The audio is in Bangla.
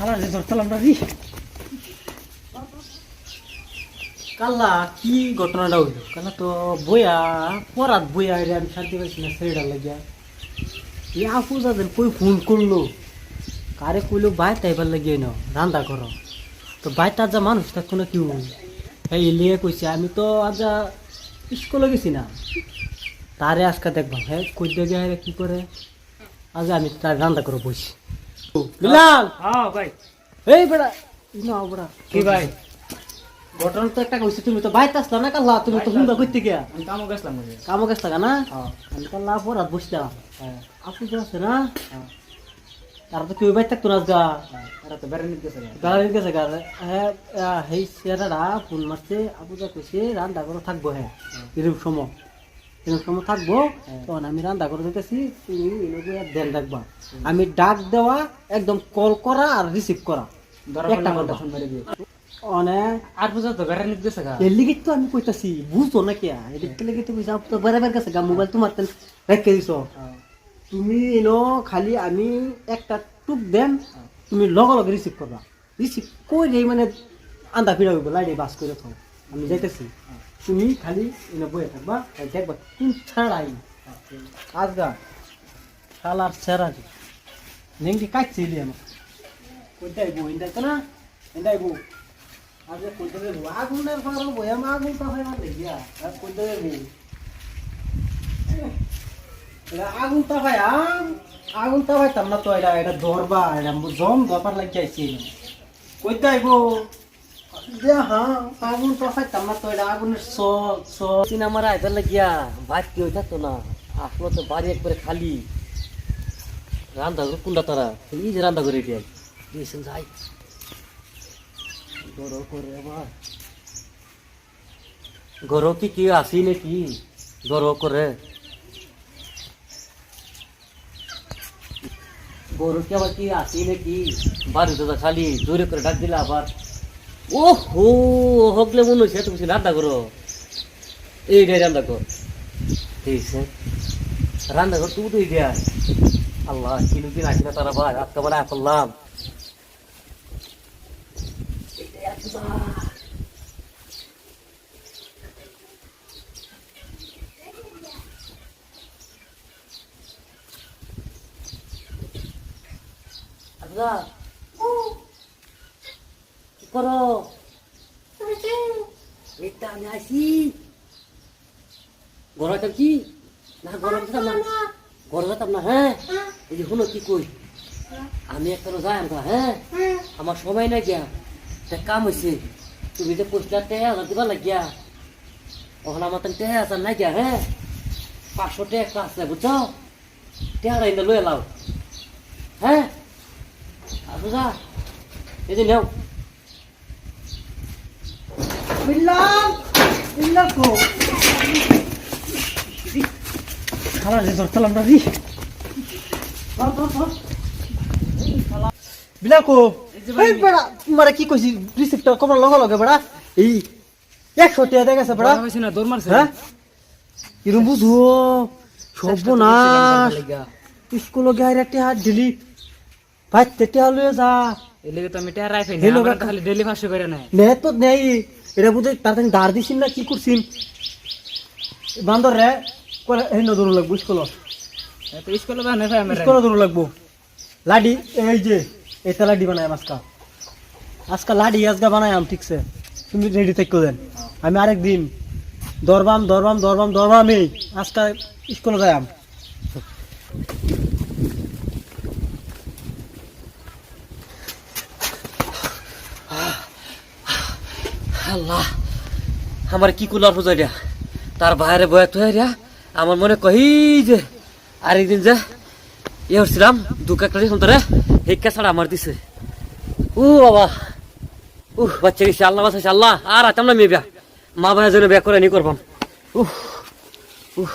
শালা যে ধরতাম না রে। কাল্লা, কি ঘটনাটা হইল? কাল্লা তো বইয়া, পরাত বইয়া রে, আমি শান্তি পাইছি না ছেলেটা লাগিয়া। এই আপু যাদের কই ফোন করল, কারে কইলো বাইর টাইবার লাগিয়ে নাও রান্না করো। তো বাইরটা যা মানুষ থাকতো না কেউ এই লিয়ে কইছে, আমি তো আজ স্কুলে গেছি না। তারে আজকে দেখবাম হ্যাঁ কই দেখে কি করে? আজ আমি তার রান্না করে বসি বিলাল। হ্যাঁ ভাই। এই বেড়া। না বেড়া। কি ভাই? ঘটনা তো একটা কইছি তুমি তো বাইতে আসলা না কাল্লা তুমি তো হুন্দা কইতে গিয়া? আমি কামও গেছিলাম বুঝে কামো গেছ থাকা না? হ্যাঁ। আমি কাল্লা পরাত বসলাম। হ্যাঁ। আপু আছে না? হ্যাঁ। তার তো কেউ বাইতে থাকতো না আজগা? এরা তো বেড়ে নিতে গেছে গাড়ির গেছে গাড়ি হ্যাঁ আহ, সেই চেয়ারাটা ফোন মারছে। আপু যা কইছে রান্না করে থাকব হ্যাঁ। এরকম সময়। এরকম সময় থাকব। তখন আমি রান্না করে দিতেছি তুমি এগুলো ধ্যান রাখবা। আমি ডাক দেওয়া একদম কল করা আর রিসিভ করা। একটা কথা। আমি কইতাছি বুঝতো না এদিকে লেগে তুমি যাও তো কাছে গা মোবাইল তোমার রেখে দিছো। হ্যাঁ। তুমি এনো খালি আমি একটা টুক দেন তুমি লগে লগে রিসিভ করবা। রিসিভ করে মানে আন্দা ফিরা হইব লাইডে বাস করে থাও। আমি যাইতেছি। তুমি খালি বয়ে থাকবা দেখবা কোন ছাড়াই আজগা, শালার সেরা নেংটি কাটছিলি আমার। কোনটাই বউ? ইন্দাই তো না? ইন্দাই বউ? আজ কোনটা বউ? আগুনের ফারো বয়া মা আগুন তা হয় গিয়া। আর কোনটা বউ? এটা আগুন তা ভাই আগুন তা ভাই না তো, এটা এটা ধরবা, এটা জম ধরবার লাগি আইছি। কইতে আইবো যে হ্যাঁ আগুন তা লাগিয়া ভাত কি হয়ে থাকতো না? আসলো তো বাড়ি একবারে খালি। রান্না করে কুন্ডা তারা। এই যে রান্না করে দিয়ে দিয়েছেন যাই। গরো করে কি কি আসি নাকি? গরো করে। গরু কি আবার কি আসি নাকি? বাড়িতে তো খালি জোরে করে ডাক দিলে আবার। ও হো হকলে মনে হচ্ছে তুমি রান্না করো। এইটাই রান্না কর। ঠিক আছে রান্না কর তুমি তো আল্লাহ, কিনুদিন আসি না তারা ভাই, আজকে কি করো। এটা আমি আসি গরম কি? না গরম হইতাম না। গরম। হইতাম না হ্যাঁ? এই যে শুনো কি কই? আমি একটা যাই আমরা হ্যাঁ? আমার সময় নাই গিয়া। তা কাম হয়েছে তুমি যে পয়সা টেহা হাজার দিবা লাগিয়া। ওখানে আমার তেন টেহা হাজার নাই গিয়া হ্যাঁ? পাঁচশো টাকা আছে বুঝছ? টেহারা ইন্দা লয়ে লাও। হ্যাঁ? বুঝা এই যে নেও। রে ধর বিলাল এই বেড়া তোমারে কি কইছি? রিসিপ্টটা কবার লগে লগে বেড়া। এই একশো টাকা দেখে গেছে বেড়া। হয়েছে না দৌড় মারছে? হ্যাঁ? কিরম বুঝো সর্বনাশ। স্কুল গায়ের একটা হাত দিলি ভাই তেতে লয়ে যা। এই লেগে তো আমি টেয়ার রাইফাই হেলো খালি ডেলি ফাঁসে করে নেয় নে তো নেই। এটা বুঝে তার থেকে দাঁড় দিছিন না কি করছিন বান্দর রে করে এই নদর লাগবো স্কুল স্কুলে স্কুল দূর লাগবো। লাডি এই যে এটা লাডি বানাই আজকা। আজকা লাডি আজকা বানাই আম ঠিকছে তুমি রেডি থেকে দেন। আমি আরেক দিন দরবাম দরবাম দরবাম দরবাম এই আজকা স্কুলে যাই আম আল্লাহ, আমার কি কুলার পুজো দিয়া তার বাইরে বয়াত হয়ে রিয়া আমার মনে কহি যে আরেকদিন যে ইয়ে হচ্ছিলাম দুকা কালি সন্তরে হিক্কা ছাড়া আমার দিছে। ও বাবা, উহ, বাচ্চা গেছে আল্লাহ বাচ্চা আল্লাহ, আর আতাম না মেয়ে বিয়া। মা ভাইয়ের জন্য বিয়া করে নি করবাম। উহ উহ।